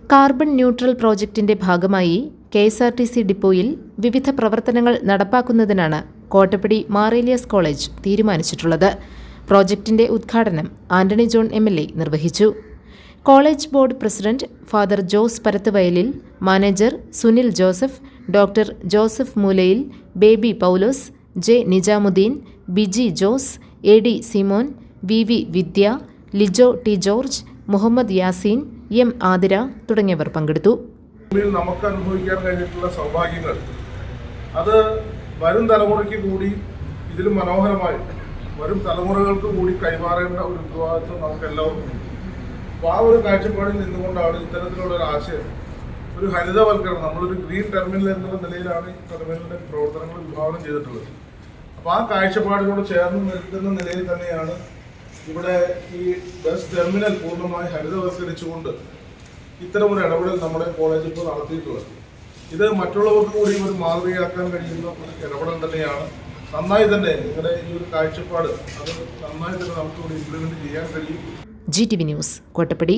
Carbon neutral പ്രോജക്റ്റിന്റെ ഭാഗമായി K S R T C ഡിപ്പോയിൽ വിവിധ പ്രവർത്തനങ്ങൾ നടപ്പാക്കുന്നതിനാണ് കോട്ടപ്പടി മാറേലിയസ് കോളേജ് തീരുമാനിച്ചിട്ടുള്ളത്. പ്രോജക്റ്റിന്റെ ഉദ്ഘാടനം Antony John M L A നിർവഹിച്ചു. College board president father Jose Parathuvayalil manager Sunil Joseph doctor Joseph Moolayil Baby Paulose J Nijamudheen Biji Jose A D Simon V V Vidya Lijo T George Muhammad Yaseen M Athira തുടങ്ങിയവർ പങ്കെടുത്തു. നമുക്ക് അനുഭവിക്കാൻ കഴിഞ്ഞിട്ടുള്ള സൗഭാഗ്യങ്ങൾ അത് വരും തലമുറയ്ക്ക് കൂടി ഇതിലും മനോഹരമായി വരും തലമുറകൾക്ക് കൂടി കൈമാറേണ്ട ഒരു ഉത്തരവാദിത്വം നമുക്ക് എല്ലാവർക്കും അപ്പോൾ ആ ഒരു കാഴ്ചപ്പാടിൽ നിന്നുകൊണ്ടാണ് ഇത്തരത്തിലുള്ള ഒരു ആശയം ഒരു ഹരിതവൽക്കരണം. നമ്മളൊരു ഗ്രീൻ ടെർമിനൽ എന്നുള്ള നിലയിലാണ് ഈ ടെർമിനലിന്റെ പ്രവർത്തനങ്ങൾ വിഭാവനം ചെയ്തിട്ടുള്ളത്. അപ്പോൾ ആ കാഴ്ചപ്പാടിനോട് ചേർന്ന് നിൽക്കുന്ന നിലയിൽ തന്നെയാണ് ഇവിടെ ഈ ബസ് ടെർമിനൽ പൂർണമായി ഹരിതവൽക്കരിച്ചുകൊണ്ട് ഇത്തരമൊരു ഇടപെടൽ നമ്മുടെ കോളേജ് ഇപ്പോൾ നടത്തിയിട്ടുള്ളത്. ഇത് മറ്റുള്ളവർക്ക് കൂടി ഒരു മാതൃകയാക്കാൻ കഴിയുന്ന ഒരു ഇടപെടൽ തന്നെയാണ്. നന്നായി തന്നെ നിങ്ങളുടെ ഈ ഒരു കാഴ്ചപ്പാട് അത് നന്നായി തന്നെ നമുക്ക് ഇവിടെ ഇംപ്ലിമെന്റ് ചെയ്യാൻ കഴിയും. G T V news Kottappady